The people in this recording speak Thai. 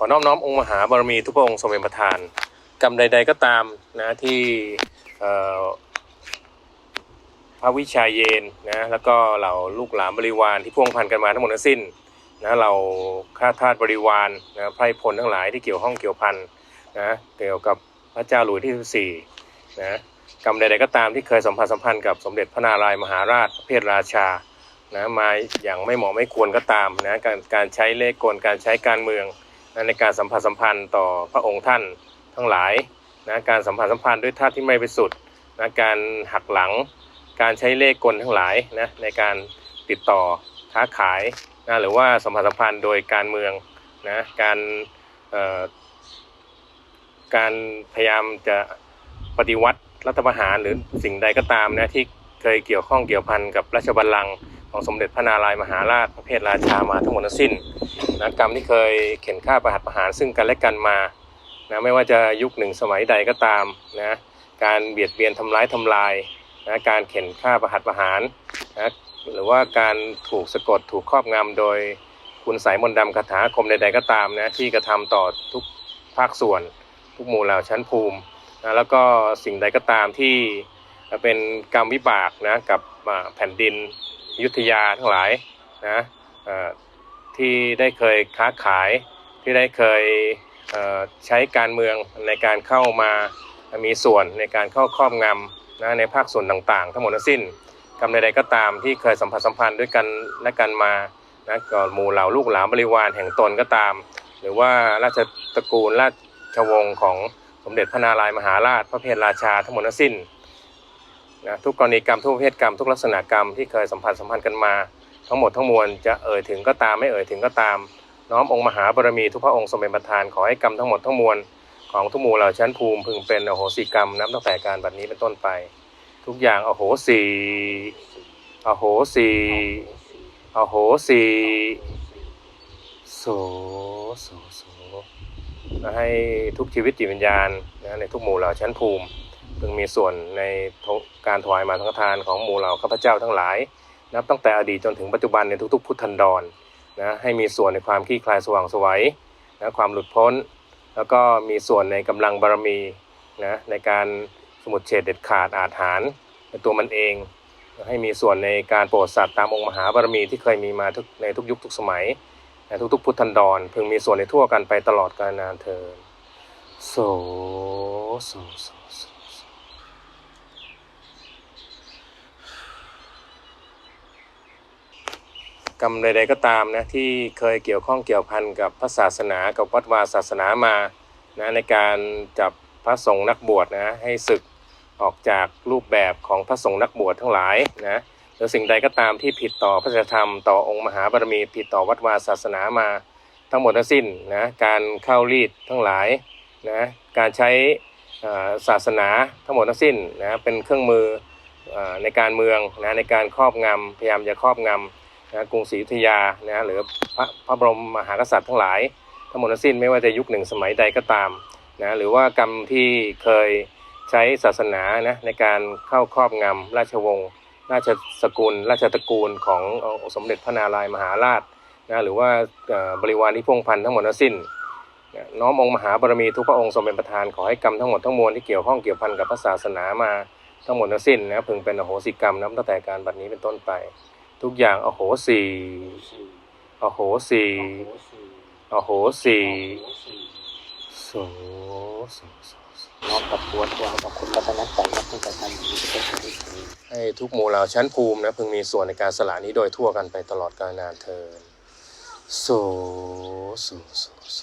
ขอน้อมน้อมองค์มหาบารมีทุกพระองค์ทรงเป็นประธาน กรรมใด ๆก็ตามนะที่พระวิชาเยนนะแล้วก็เหล่าลูกหลานบริวารที่พ่วงพันกันมาทั้งหมดทั้งสิ้นนะเราข้าทาสบริวารนะไพรพลทั้งหลายที่เกี่ยวข้องเกี่ยวพันนะเกี่ยวกับพระเจ้าหลุยที่14นะกรรมใดๆก็ตามที่เคยสัมพันธ์สัมพันธ์กับสมเด็จพระนารายมหาราชเพทราชานะมาอย่างไม่เหมาะไม่ควรก็ตามนะการการใช้เลขกลการใช้การเมือง ในการสัมพันธ์สัมพันธ์ต่อพระองค์ท่านทั้งหลายนะการสัมพันธ์สัมพันธ์ด้วยท่าที่ไม่บริสุทธิ์นะการหักหลัง การใช้เลขกลทั้งหลายนะในการติดต่อค้าขายนะหรือว่าสัมพันธ์สัมพันธ์โดยการเมืองนะการเอ่อการพยายามจะปฏิวัติรัฐประหารหรือสิ่งใดก็ตามนะที่เคยเกี่ยวข้องเกี่ยวพันกับราชบัลลังก์ ของสมเด็จพระนารายมหาราชพระเพทราชามาทั้งหมดทั้งสิ้นนะกรรมที่เคยเข็นฆ่าประหัตประหารซึ่งกันและกันมานะไม่ว่าจะยุคหนึ่งสมัยใดก็ตามนะการเบียดเบียนทำร้ายทำลายนะการเข็นฆ่าประหัตประหารนะหรือว่าการถูกสะกดถูกครอบงำโดยคุณสายมนต์ดำคาถาคมใดๆก็ตามนะที่กระทำต่อทุกภาคส่วน ทุกหมู่เหล่าชั้นภูมินะแล้วก็สิ่งใดก็ตามที่เป็นกรรมวิบากนะกับแผ่นดิน ยุทธยาทั้งหลายนะที่ได้เคยค้าขายที่ได้เคยเใช้การเมืองในการเข้ามามีส่วนในการเข้าครอบงำนะในภาคส่วนต่างๆ ทั้งหมดทั้งสิ้นกรรมใดๆก็ตามที่เคยสัมผัสสัมพันธ์ด้วยกันและกันมานะก็หมู่เหล่าลูกหลานบริวารแห่งตนก็ตาม หรือว่าราชตระกูลราชวงศ์ของสมเด็จพระนารายมหาราชพระเพทราชาทั้งหมดทั้งสิ้น นะทุกกรณีกรรมทุกประเภทกรรมทุกลักษณะกรรมที่เคยสัมผัสสัมพันธ์กันมา ทั้งหมดทั้งมวลจะเอ่ยถึงก็ตามไม่เอ่ยถึงก็ตาม น้อมองค์มหาบารมีทุกพระองค์ทรงเป็นประธานขอให้กรรมทั้งหมดทั้งมวลของทุกหมู่เหล่าชั้นภูมิพึงเป็นอโหสิกรรมนับตั้งแต่การบัดนี้เป็นต้นไป ทุกอย่างอโหสีอโหสีอโหสีโสโสโสและให้ทุกชีวิตจิตวิญญาณนะในทุกหมู่เหล่าชั้นภูมิ พึงมีส่วนในการถวายมาทังทานของหมู่เหล่าข้าพเจ้าทั้งหลาย นับตั้งแต่อดีตจนถึงปัจจุบันในทุกๆ พุทธันดรนะให้มีส่วนในความคลี่คลายสว่างสวัยนะความหลุดพ้น แล้วก็มีส่วนในกำลังบารมีนะในการสมุดเฉดเด็ดขาดอาถรรพ์ในตัวมันเอง ให้มีส่วนในการโปรดสัตว์ตามองค์มหาบารมีที่เคยมีมาทุกในทุกยุคทุกสมัยในทุกๆ พุทธันดรพึงมีส่วนในทั่วกันไปตลอดกาลนานเทินโสโสโสโสโส กรรมใดๆก็ตามนะที่เคยเกี่ยวข้องเกี่ยวพันกับพระศาสนากับวัดวาศาสนามานะในการจับพระสงฆ์นักบวชนะให้ศึกออกจากรูปแบบของพระสงฆ์นักบวชทั้งหลายนะหรือสิ่งใดก็ตามที่ผิดต่อพระธรรมต่อองค์มหาบารมีผิดต่อวัดวาศาสนามาทั้งหมดทั้งสิ้นนะการเข้ารีดทั้งหลายนะการใช้อ่อศาสนาทั้งหมดทั้งสิ้นนะเป็นเครื่องมือในการเมืองนะในการครอบงำพยายามจะครอบงำ นะกรุงศรีอยุธยานะหรือพระพระบรมมหากษัตริย์ทั้งหลาย ทั้งหมดทั้งสิ้นไม่ว่าจะยุคหนึ่งสมัยใดก็ตามนะหรือว่ากรรมที่เคยใช้ศาสนานะในการเข้าครอบงำราชวงศ์ราชสกุล ราชตระกูลของสมเด็จพระนารายมหาราชนะหรือว่าบริวารที่พงพันธ์ทั้งหมดทั้งสิ้นนะน้อมองค์มหาบารมีทุกพระองค์ทรงเป็นประธานขอให้กรรมทั้งหมดทั้งมวลที่เกี่ยวข้องเกี่ยวพันกับพระศาสนามาทั้งหมดทั้งสิ้นนะพึงเป็นอโหสิกรรมนับตั้งแต่การบัดนี้เป็นต้นไป ทุกอย่างอโหสีอโหสีอโหสีโสโสโสโสน้อมกับตัวตัวกับคุณรัตนใจรับตั้งแต่การอยู่ที่เป็นคนที่ดีให้ทุกหมู่เหล่าชั้นภูมินะพึงมีส่วนในการสละนี้โดยทั่วกันไปตลอดกาลนานเทินโสโสโสโส